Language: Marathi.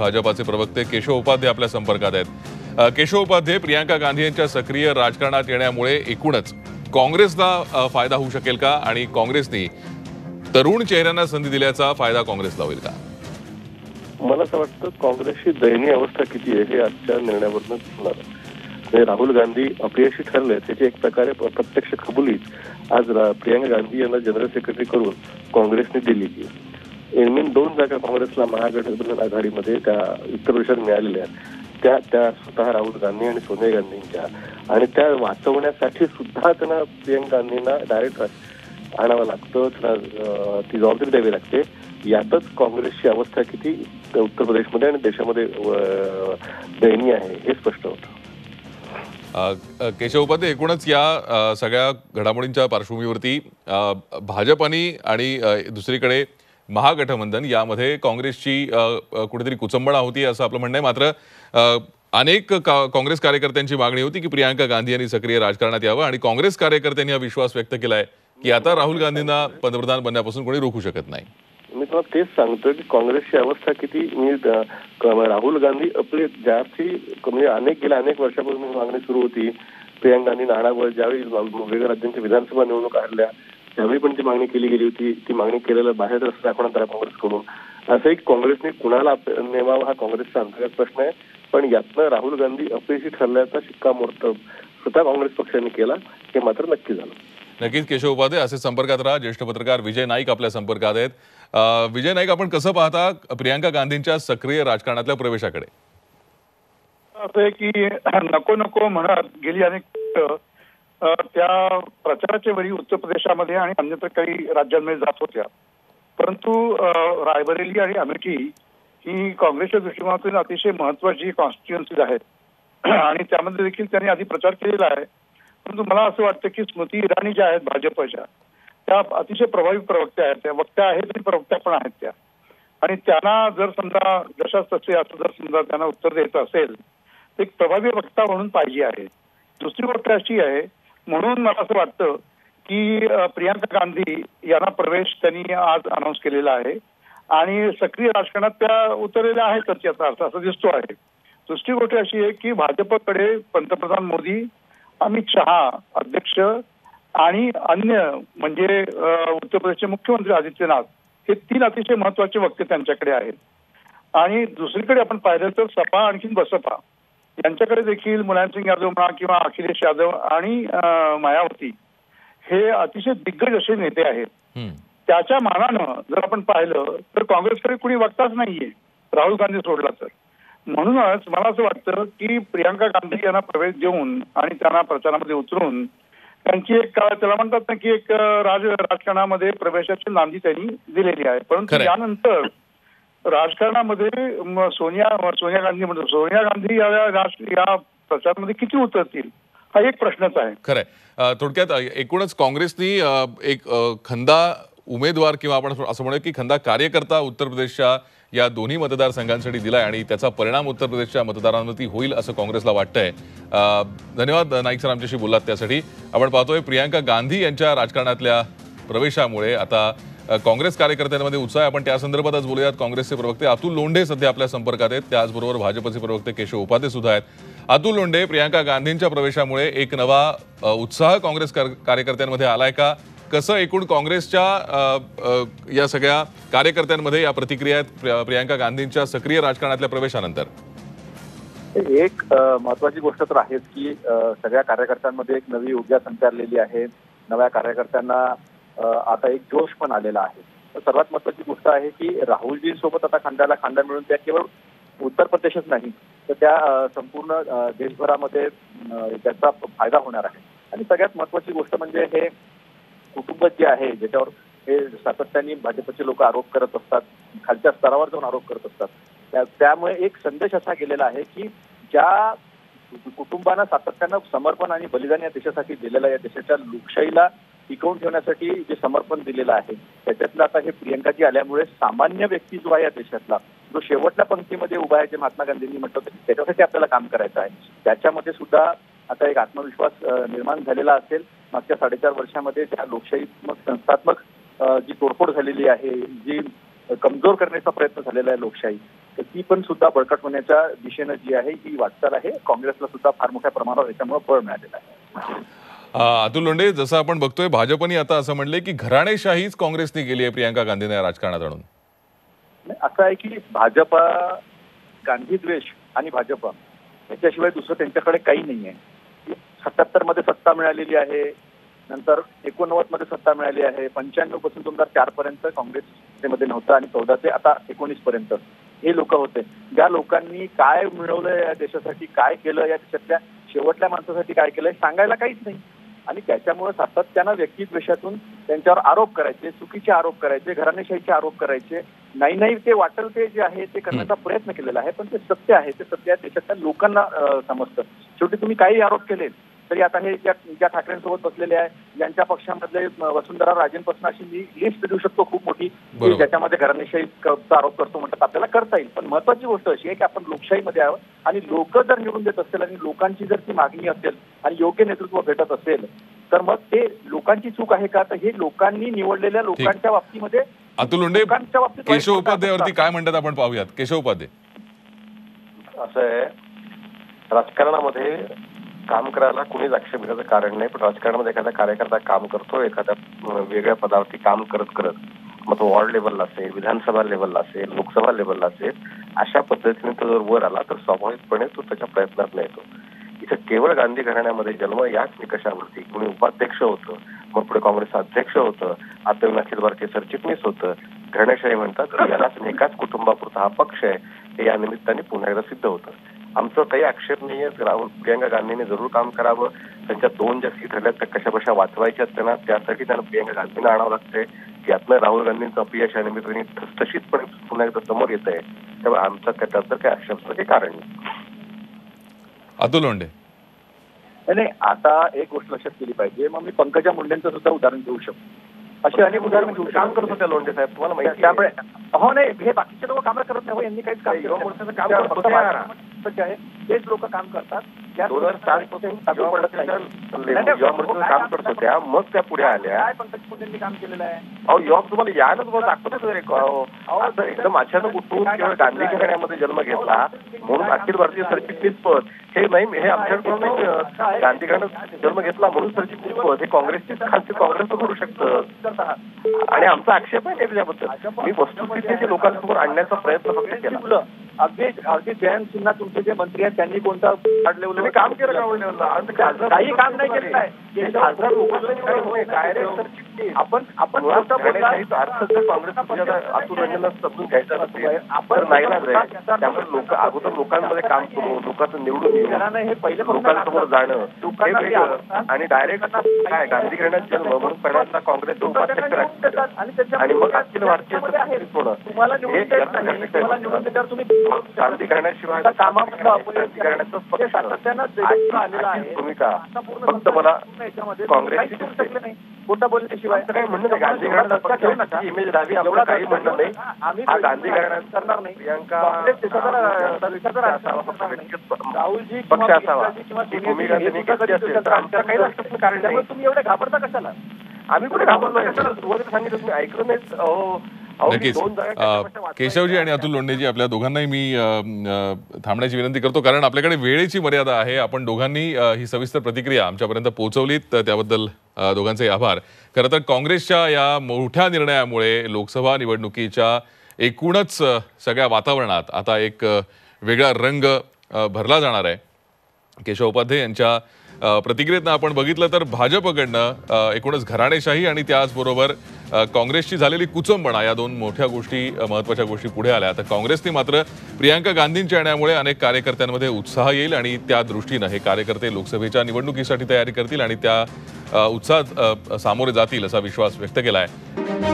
भाजपाचे प्रवक्ते केशव उपाध्ये आपल्या संपर्कात आहेत. केशव उपाध्ये प्रियांका गांधी यांच्या सक्रिय राजकारणात येण्यामुळे एकूणच काँग्रेसला फायदा होऊ शकेल का? आणि काँग्रेसनी तरुण चेहऱ्यांना संधी दिल्याचा फायदा काँग्रेसला होईल का? मला असं वाटतं काँग्रेसची दयनीय अवस्था किती आहे हे आजच्या निर्णयावरून दिसणार आहे. म्हणजे राहुल गांधी अपयशी ठरले त्याची एक प्रकारे प्रत्यक्ष कबुलीच आज प्रियांका गांधी यांना जनरल सेक्रेटरी करून काँग्रेसने दिली की दोन जागा काँग्रेसला महागठबंधन आघाडीमध्ये त्या उत्तर प्रदेशात मिळालेल्या आहेत. त्या त्या स्वतः राहुल गांधी आणि सोनिया गांधींच्या. आणि त्या वाचवण्यासाठी सुद्धा त्यांना प्रियंका गांधींना डायरेक्ट आणावं लागतं. त्यांना ती जबाबदारी द्यावी लागते. यातच काँग्रेसची अवस्था किती उत्तर प्रदेशमध्ये आणि देशामध्ये दयनीय आहे हे स्पष्ट होतं. केशव उपाध्ये एकूणच या सगळ्या घडामोडींच्या पार्श्वभूमीवरती भाजपानी आणि दुसरीकडे महागठबंधन यामध्ये काँग्रेसची कुठेतरी कुचंबळा होती असं आपलं म्हणणं आहे. मात्र अनेक का- काँग्रेस कार्यकर्त्यांची मागणी होती की प्रियांका गांधी यांनी सक्रिय राजकारणात यावं आणि काँग्रेस कार्यकर्त्यांनी हा विश्वास व्यक्त केलाय की आता राहुल गांधींना पंतप्रधान बनण्यापासून कोणी रोखू शकत नाही. मी तुम्हाला तेच सांगतो की काँग्रेसची अवस्था किती मी राहुल गांधी आपले ज्याची म्हणजे अनेक गेल्या अनेक वर्षापासून मागणी सुरू होती. प्रियांका गांधी नाणावर ज्यावेळी वेगवेगळ्या राज्यांच्या विधानसभा निवडणूक हरल्या. त्यावेळी पण ती मागणी केली गेली होती. ती मागणी केलेलं बाहेर रस्ता दाखवण्यात आला काँग्रेसकडून असंही काँग्रेसने कुणाला नेमावा हा काँग्रेसचा अंतर्गत प्रश्न आहे. पण यातनं राहुल गांधी अपयशी ठरल्याचा शिक्कामोर्तब स्वतः काँग्रेस पक्षाने केला हे मात्र नक्की झालं. नक्कीच केशव उपाध्ये असे संपर्कात राहा. ज्येष्ठ पत्रकार विजय नाईक आपल्या संपर्कात आहेत. विजय नाईक आपण कसं पाहता प्रियांका गांधींच्या सक्रिय राजकारणातल्या प्रवेशाकडे? असं आहे की नको नको म्हणत गेली अनेक त्या प्रचाराच्या वेळी उत्तर प्रदेशामध्ये आणि अन्यत्र काही राज्यांमध्ये जात होत्या. परंतु रायबरेली आणि अमेठी ही काँग्रेसच्या दृष्टिकोनातून अतिशय महत्वाची कॉन्स्टिट्युएन्सीज आहेत. आणि त्यामध्ये देखील त्यांनी आधी प्रचार केलेला आहे. परंतु मला असं वाटतं की स्मृती इराणी ज्या आहेत भाजपच्या त्या अतिशय प्रभावी प्रवक्त्या आहेत. त्या वक्त्या आहेत आणि प्रवक्त्या पण आहेत त्या. आणि त्यांना जर समजा जशाच तसे असं जर समजा त्यांना उत्तर द्यायचं असेल तर एक प्रभावी वक्ता म्हणून पाहिजे आहे. दुसरी गोष्ट अशी आहे म्हणून मला असं वाटतं की प्रियांका गांधी यांना प्रवेश त्यांनी आज अनाऊन्स केलेला आहे. आणि सक्रिय राजकारणात त्या उतरलेल्या आहेत याचा अर्थ असा दिसतो आहे. दुसरी गोष्ट अशी आहे की भाजपकडे पंतप्रधान मोदी अमित शहा अध्यक्ष आणि अन्य म्हणजे उत्तर प्रदेशचे मुख्यमंत्री आदित्यनाथ हे तीन अतिशय महत्त्वाचे वक्ते त्यांच्याकडे आहेत. आणि दुसरीकडे आपण पाहिलं तर सपा आणखी बसपा. यांच्याकडे देखील मुलायमसिंग यादव म्हणा किंवा अखिलेश यादव आणि मायावती हे अतिशय दिग्गज असे नेते आहेत. त्याच्या मानानं जर आपण पाहिलं तर काँग्रेसकडे कुणी वक्ताच नाहीये राहुल गांधी सोडला तर म्हणूनच मला असं वाटतं की प्रियांका गांधी यांना प्रवेश देऊन आणि त्यांना प्रचारामध्ये उतरून त्यांची एक त्याला म्हणतात ना की एक राज राजकारणामध्ये प्रवेशाची नांदी त्यांनी दिलेली आहे परंतु. यानंतर राजकारणामध्ये सोनिया सोनिया गांधी म्हणतो. सोनिया गांधी या या प्रचारामध्ये किती उतरतील? हा एक प्रश्नच आहे. खरंय. थोडक्यात एकूणच काँग्रेसनी एक खंदा उमेदवार किंवा आपण असं म्हणूया की खंदा कार्यकर्ता उत्तर प्रदेशच्या या दोन्ही मतदारसंघांसाठी दिलाय आणि त्याचा परिणाम उत्तर प्रदेशच्या मतदारांवरती होईल असं काँग्रेसला वाटतंय. धन्यवाद नाईक सर आमच्याशी बोललात त्यासाठी. आपण पाहतोय प्रियांका गांधी यांच्या राजकारणातल्या प्रवेशामुळे आता काँग्रेस कार्यकर्त्यांमध्ये उत्साह आहे. आपण त्या संदर्भातच बोलूयात. काँग्रेसचे प्रवक्ते अतुल लोंढे सध्या आपल्या संपर्कात आहेत. त्याचबरोबर भाजपचे प्रवक्ते केशव उपाध्ये सुद्धा आहेत. अतुल लोंढे प्रियांका गांधींच्या प्रवेशामुळे एक नवा उत्साह काँग्रेस कार- कार्यकर्त्यांमध्ये आलाय का? कसं एकूण काँग्रेसच्या या सगळ्या कार्यकर्त्यांमध्ये या प्रतिक्रिया आहेत प्रियांका गांधींच्या सक्रिय राजकारणातल्या प्रवेशानंतर? एक महत्वाची गोष्ट तर आहेच की सगळ्या कार्यकर्त्यांमध्ये एक नवी ऊर्जा संचारलेली आहे. नव्या कार्यकर्त्यांना आता एक जोश पण आलेला आहे. तर सर्वात महत्वाची गोष्ट आहे की राहुलजींसोबत आता खांद्याला खांदा मिळून त्या केवळ उत्तर प्रदेशच नाही तर त्या संपूर्ण देशभरामध्ये त्याचा फायदा होणार आहे. आणि सगळ्यात महत्वाची गोष्ट म्हणजे हे कुटुंब जे आहे ज्याच्यावर हे सातत्याने भाजपचे लोक आरोप करत असतात खालच्या स्तरावर जाऊन आरोप करत असतात त्या- त्यामुळे एक संदेश असा गेलेला आहे की ज्या कुटुंबांना सातत्यानं समर्पण आणि बलिदान या देशासाठी दिलेलं आहे, या देशाच्या लोकशाहीला टिकवून ठेवण्यासाठी जे समर्पण दिलेलं आहे त्याच्यातलं आता हे प्रियंकाजी आल्यामुळे सामान्य व्यक्ती जो आहे या देशातला जो शेवटच्या पंक्तीमध्ये उभा आहे जे महात्मा गांधींनी म्हटलं होतं त्याच्यासाठी आपल्याला काम करायचं आहे. त्याच्यामध्ये सुद्धा आता एक आत्मविश्वास निर्माण झालेला असेल. मागच्या साडेचार वर्षामध्ये ज्या लोकशाहीत्मक संस्थात्मक जी तोडफोड झालेली आहे जी कमजोर करण्याचा प्रयत्न झालेला आहे लोकशाही तर ती पण सुद्धा बळकट होण्याच्या दिशेनं जी आहे ही वाटचाल आहे. काँग्रेसला सुद्धा फार मोठ्या प्रमाणावर याच्यामुळे बळ मिळालेलं आहे. अतुल लोंडे जसं आपण बघतोय भाजपनी आता असं म्हणले की घराणेशाहीच काँग्रेसने केली आहे प्रियांका गांधींना या राजकारणात आणून. असं आहे की भाजपा गांधी द्वेष आणि भाजपा याच्याशिवाय दुसरं त्यांच्याकडे काही नाही आहे. सत्याहत्तरमध्ये सत्ता मिळालेली आहे नंतर एकोणनव्वदमध्ये सत्ता मिळाली आहे पंच्याण्णवपासून दोन हजार चार पर्यंत काँग्रेस मध्ये नव्हतं आणि चौदा ते आता एकोणीस पर्यंत हे लोक होते. ज्या लोकांनी काय मिळवलं या देशासाठी काय केलं या देशातल्या शेवटल्या माणसासाठी काय केलं सांगायला काहीच नाही. आणि त्याच्यामुळे सातत्यानं व्यक्तिद्वेषातून त्यांच्यावर आरोप करायचे चुकीचे आरोप करायचे घराणेशाहीचे आरोप करायचे. नाही नाही ते वाटेल ते जे आहे ते करण्याचा प्रयत्न केलेला आहे पण ते सत्य आहे ते सत्य आहे देशातल्या लोकांना समजतं. शेवटी तुम्ही काही आरोप केले तरी आता हे ज्या ज्या ठाकरेंसोबत बसलेले आहे ज्यांच्या पक्षामधले वसुंधरा राजेंपासून अशी मी लिस्ट देऊ शकतो खूप मोठी. की. ज्याच्यामध्ये घराणेशाहीचा आरोप करतो म्हणतात आपल्याला करता येईल. पण महत्वाची गोष्ट अशी आहे की आपण लोकशाहीमध्ये आहोत आणि लोक जर निवडून देत असतील आणि लोकांची जर ती मागणी असेल आणि योग्य नेतृत्व भेटत असेल तर मग ते लोकांची चूक आहे का? तर हे लोकांनी निवडलेल्या लोकांच्या बाबतीमध्ये अतुल वाईट केशव उपाध्यायवरती. काय म्हणतात आपण पाहूयात? केशव उपाध्याय असं आहे. राजकारणामध्ये काम करायला कुणीच आक्षेप घेण्याचं कारण नाही पण राजकारणामध्ये एखादा कार्यकर्ता काम करतो एखाद्या वेगळ्या पदावरती काम करत करत मग तो वॉर्ड लेवलला असेल विधानसभा लेवलला असेल लोकसभा लेवलला असेल अशा पद्धतीने तो जर वर आला तर स्वाभाविकपणे तो त्याच्या प्रयत्नात येतो. इथं केवळ गांधी घराण्यामध्ये जन्म याच निकषावरती कुणी उपाध्यक्ष होतं मग पुढे काँग्रेस अध्यक्ष होतं आता अखिल भारतीय सरचिटणीस होतं घराण्याशाही म्हणतात यालाच एकाच कुटुंबापुरता हा पक्ष आहे हे या निमित्ताने पुन्हा एकदा सिद्ध होतं. आमचं काही आक्षेप नाहीये. राहुल प्रियांका गांधींनी जरूर काम करावं. त्यांच्या दोन ज्या सीट राहिल्यात त्या कशा कशा वाचवायच्या त्यांना त्यासाठी त्यांना प्रियांका गांधींना आणावं लागतंय. यातनं राहुल गांधींचं अपयश या निमित्ताने ठसठशीतपणे पुन्हा एकदा समोर येत आहे त्यामुळे आमचं काय त्याचं काही आक्षेपाचं काही कारण नाही. अतुल लोंढे. नाही, नाही आता एक गोष्ट लक्षात केली पाहिजे. मग मी पंकजा मुंडेंचं सुद्धा उदाहरण घेऊ शकतो. अशी अनेक उदाहरण घेऊ काम करत होत्या लोंढे साहेब तुम्हाला माहिती आहे? त्यामुळे हो नाही हे बाकीचे लोक काम करत नाही हो, यांनी काहीच काम नाही, मोर्चाचं काम त्या करत जे आहे. तेच लोक काम करतात. दोन हजार सात पासून काम करत? होत्या मग त्या पुढे आल्या. काय पंकज मुंडेंनी काम केलेलं आहे? अहो युवा तुम्हाला यायला तुम्हाला दाखवतच एकदम अचानक उठून केवळ गांधी घराण्यामध्ये जन्म घेतला म्हणून अखिल भारतीय सरचिटणीस पद हे नाही हे आमच्याकडून नाही अं, गांधी घराण्यात जन्म घेतला म्हणून सरचिटणीस पद हे काँग्रेसचीच खालची काँग्रेस करू शकतं. आणि आमचा आक्षेप आहे त्याच्याबद्दल मी वस्तुस्थितीचे लोकांसमोर आणण्याचा प्रयत्न फक्त केला. अगदी अगदी जयंत सिन्हा तुमचे जे मंत्री आहेत त्यांनी कोणता काम केलं का काही काम नाही सरचिटणीस? आपण आपण काँग्रेस समजून घ्यायचा नाही ना त्यामुळे लोक अगोदर लोकांमध्ये काम करून लोकांचं निवडून घराणं हे पहिले लोकांसमोर जाणं. आणि डायरेक्ट काय गांधी घराण्यात जन्म म्हणून पहिल्यांदा राहिलं. आणि मग अखिल भारतीय तुम्हाला निवडून तुम्हाला. निवडून तुम्ही आहे. अशीच भूमिका फक्त मला काँग्रेसची नाही. खोटं बोलल्याशिवाय काही म्हणणं नाही. गांधी घराण्याचा इमेज राहावी आपलं काही म्हणणं नाही. आम्ही हा गांधी घराण्यात करणार नाही. प्रियांका नाही. पक्ष असावा. ही भूमिका त्यांनी असेल. तर देशाचं आमचं काही कारण नाही. तुम्ही एवढे घाबरता कशाला? आम्ही कुठे घाबरलो? कशाला सुरुवातीला सांगितलं तुम्ही ऐकलं मी नक्कीच. कशाकशा वाचल्या. केशवजी आणि अतुल लोंढेजी आपल्या दोघांनाही मी थांबण्याची विनंती करतो कारण आपल्याकडे वेळेची मर्यादा आहे. आपण दोघांनी ही सविस्तर प्रतिक्रिया आमच्यापर्यंत पोहोचवलीत. त्याबद्दल दोघांचे आभार. खरं तर काँग्रेसच्या या मोठ्या निर्णयामुळे लोकसभा निवडणुकीच्या एकूणच सगळ्या वातावरणात आता एक वेगळा रंग भरला जाणार आहे. केशव उपाध्ये यांच्या प्रतिक्रियेतनं आपण बघितलं तर भाजपकडनं एकूणच घराणेशाही आणि त्याचबरोबर काँग्रेसची झालेली कुचंबणा या दोन मोठ्या गोष्टी महत्त्वाच्या गोष्टी पुढे आल्या. तर काँग्रेसने मात्र प्रियांका गांधींच्या येण्यामुळे अनेक कार्यकर्त्यांमध्ये उत्साह येईल आणि त्या दृष्टीनं हे कार्यकर्ते लोकसभेच्या निवडणुकीसाठी तयारी करतील आणि त्या उत्साहात सामोरे जातील असा विश्वास व्यक्त केला आहे